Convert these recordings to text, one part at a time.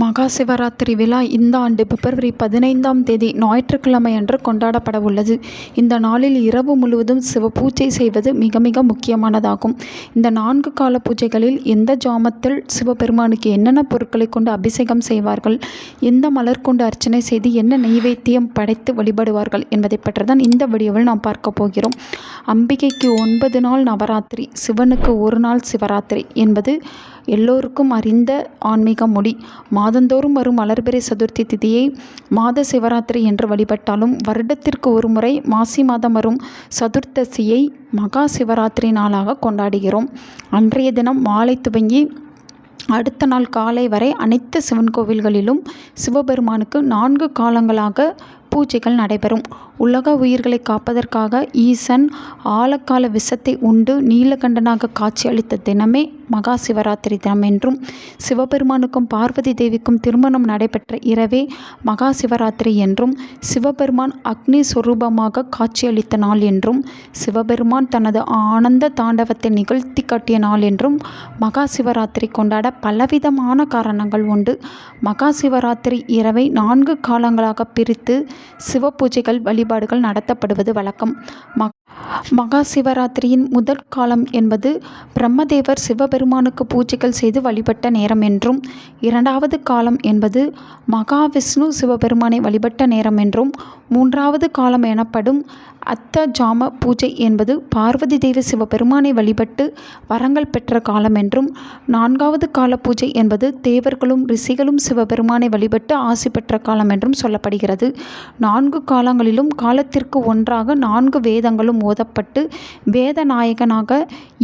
மகா சிவராத்திரி விழா இந்த ஆண்டு பிப்ரவரி பதினைந்தாம் தேதி ஞாயிற்றுக்கிழமை அன்று கொண்டாடப்பட உள்ளது. இந்த நாளில் இரவு முழுவதும் சிவ பூஜை செய்வது மிக மிக முக்கியமானதாகும். இந்த நான்கு கால பூஜைகளில் எந்த ஜாமத்தில் சிவபெருமானுக்கு என்னென்ன பொருட்களை கொண்டு அபிஷேகம் செய்வார்கள் எந்த மலர் கொண்டு அர்ச்சனை செய்து என்ன நெய்வேத்தியம் படைத்து வழிபடுவார்கள் என்பதை பற்றி தான் இந்த வீடியோவில் நாம் பார்க்க போகிறோம். அம்பிகைக்கு ஒன்பது நாள் நவராத்திரி சிவனுக்கு ஒரு நாள் சிவராத்திரி என்பது எல்லோருக்கும் அறிந்த ஆன்மீக மொழி. மாதந்தோறும் வரும் வளர்பிறை சதுர்த்தி திதியை மாத சிவராத்திரி என்று வழிபட்டாலும் வருடத்திற்கு ஒரு முறை மாசி மாதம் வரும் சதுர்த்தசியை மகா சிவராத்திரி நாளாக கொண்டாடுகிறோம். அன்றைய தினம் மாலை துவங்கி அடுத்த நாள் காலை வரை அனைத்து சிவன் கோவில்களிலும் சிவபெருமானுக்கு நான்கு காலங்களாக பூஜைகள் நடைபெறும். உலக உயிர்களை காப்பதற்காக ஈசன் ஆழக்கால விஷத்தை உண்டு நீலகண்டனாக காட்சியளித்த தினமே மகா சிவராத்திரி தினம் என்றும் சிவபெருமானுக்கும் பார்வதி தேவிக்கும் திருமணம் நடைபெற்ற இரவே மகா சிவராத்திரி என்றும் சிவபெருமான் அக்னி சுரூபமாக காட்சியளித்த நாள் என்றும் சிவபெருமான் தனது ஆனந்த தாண்டவத்தை நிகழ்த்தி காட்டிய நாள் என்றும் மகா சிவராத்திரி கொண்டாட பலவிதமான காரணங்கள் உண்டு. மகா சிவராத்திரி இரவை நான்கு காலங்களாக பிரித்து சிவ பூஜைகள் வழி வழிபாடுகள் நடத்தப்படுவது வழக்கம். மகா சிவராத்திரியின் முதல் காலம் என்பது பிரம்மதேவர் சிவபெருமானுக்கு பூஜைகள் செய்து வழிபட்ட நேரம் என்றும் இரண்டாவது காலம் என்பது மகாவிஷ்ணு சிவபெருமானை வழிபட்ட நேரம் என்றும் மூன்றாவது காலம் எனப்படும் அத்த ஜாம பூஜை என்பது பார்வதி தேவி சிவபெருமானை வழிபட்டு வரங்கள் பெற்ற காலம் என்றும் நான்காவது கால பூஜை என்பது தேவர்களும் ரிஷிகளும் சிவபெருமானை வழிபட்டு ஆசி பெற்ற காலம் என்றும் சொல்லப்படுகிறது. நான்கு காலங்களிலும் காலத்திற்கு ஒன்றாக நான்கு வேதங்களும் ஓதப்பட்டு வேத நாயகனாக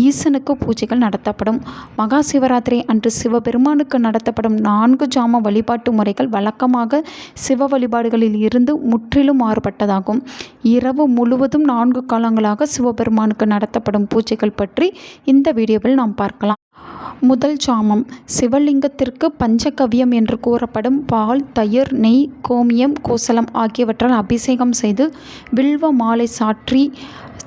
ஈசனுக்கு பூஜைகள் நடத்தப்படும். மகா சிவராத்திரி அன்று சிவபெருமானுக்கு நடத்தப்படும் நான்கு ஜாம வழிபாட்டு முறைகள் வழக்கமாக சிவ வழிபாடுகளில் இருந்து முற்றிலும் மாறுபட்டதாகும். இரவு முழுவதும் நான்கு காலங்களாக சிவபெருமானுக்கு நடத்தப்படும் பூஜைகள் பற்றி இந்த வீடியோவில் நாம் பார்க்கலாம். முதல் சாமம் சிவலிங்கத்திற்கு பஞ்சகவ்யம் என்று கூறப்படும் பால் தயிர் நெய் கோமியம் கோசலம் ஆகியவற்றால் அபிஷேகம் செய்து வில்வ மாலை சாற்றி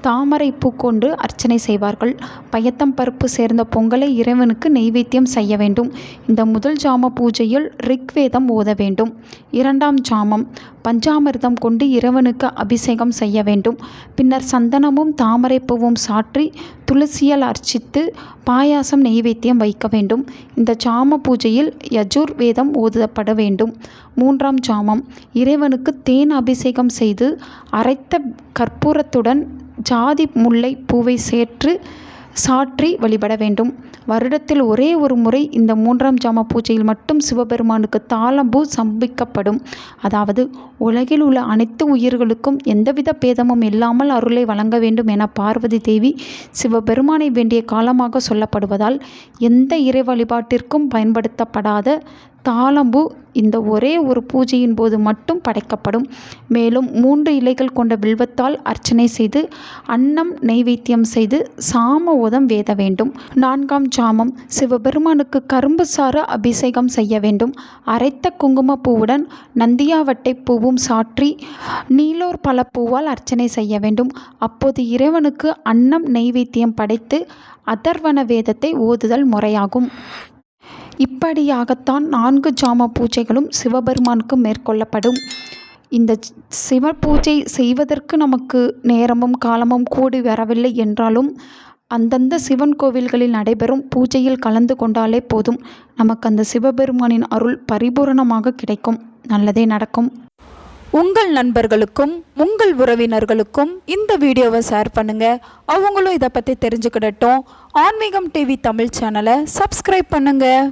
தாமரை பூ கொண்டு அர்ச்சனை செய்வார்கள். பயத்தம் பருப்பு சேர்ந்த பொங்கலை இறைவனுக்கு நெய்வேத்தியம் செய்ய வேண்டும். இந்த முதல் ஜாம பூஜையில் ரிக்வேதம் ஓத வேண்டும். இரண்டாம் ஜாமம் பஞ்சாமிர்தம் கொண்டு இறைவனுக்கு அபிஷேகம் செய்ய வேண்டும். பின்னர் சந்தனமும் தாமரை பூவும் சாற்றி துளசியால் அர்ச்சித்து பாயாசம் நெய்வேத்தியம் வைக்க வேண்டும். இந்த ஜாம பூஜையில் யஜுர் வேதம் ஓதப்பட வேண்டும். மூன்றாம் ஜாமம் இறைவனுக்கு தேன் அபிஷேகம் செய்து அரைத்த கற்பூரத்துடன் ஜாதி முல்லை பூவை சேர்த்து சாற்றி வழிபட வேண்டும். வருடத்தில் ஒரே ஒரு முறை இந்த மூன்றாம் ஜாம பூஜையில் மட்டும் சிவபெருமானுக்கு தாளம்பூ சம்பிக்கப்படும். அதாவது உலகில் உள்ள அனைத்து உயிர்களுக்கும் எந்தவித பேதமும் இல்லாமல் அருளை வழங்க வேண்டும் என பார்வதி தேவி சிவபெருமானை வேண்டிய காலமாக சொல்லப்படுவதால் எந்த இறை வழிபாட்டிற்கும் பயன்படுத்தப்படாத தாளம்பூ இந்த ஒரே ஒரு பூஜையின் போது மட்டும் படைக்கப்படும். மேலும் மூன்று இலைகள் கொண்ட வில்வத்தால் அர்ச்சனை செய்து அன்னம் நெய்வேத்தியம் செய்து சாம ஓதம் வேத வேண்டும். நான்காம் ஜாமம் சிவபெருமானுக்கு கரும்பு சாறு அபிஷேகம் செய்ய வேண்டும். அரைத்த குங்கும பூவுடன் நந்தியாவட்டை பூவும் சாற்றி நீலோர் பல பூவால் அர்ச்சனை செய்ய வேண்டும். அப்போது இறைவனுக்கு அன்னம் நெய்வேத்தியம் படைத்து அதர்வன வேதத்தை ஓதுதல் முறையாகும். இப்படியாகத்தான் நான்கு ஜாம பூஜைகளும் சிவபெருமானுக்கு மேற்கொள்ளப்படும். இந்த சிவ பூஜை செய்வதற்கு நமக்கு நேரமும் காலமும் கூடி வரவில்லை என்றாலும் அந்தந்த சிவன் கோவில்களில் நடைபெறும் பூஜையில் கலந்து கொண்டாலே போதும். நமக்கு அந்த சிவபெருமானின் அருள் பரிபூரணமாக கிடைக்கும். நல்லதே நடக்கும். உங்கள் நண்பர்களுக்கும் உங்கள் உறவினர்களுக்கும் இந்த வீடியோவை ஷேர் பண்ணுங்கள் அவங்களும் இதை பற்றி தெரிஞ்சுக்கிடட்டும். ஆன்மீகம் டிவி தமிழ் சேனலை சப்ஸ்கிரைப் பண்ணுங்கள்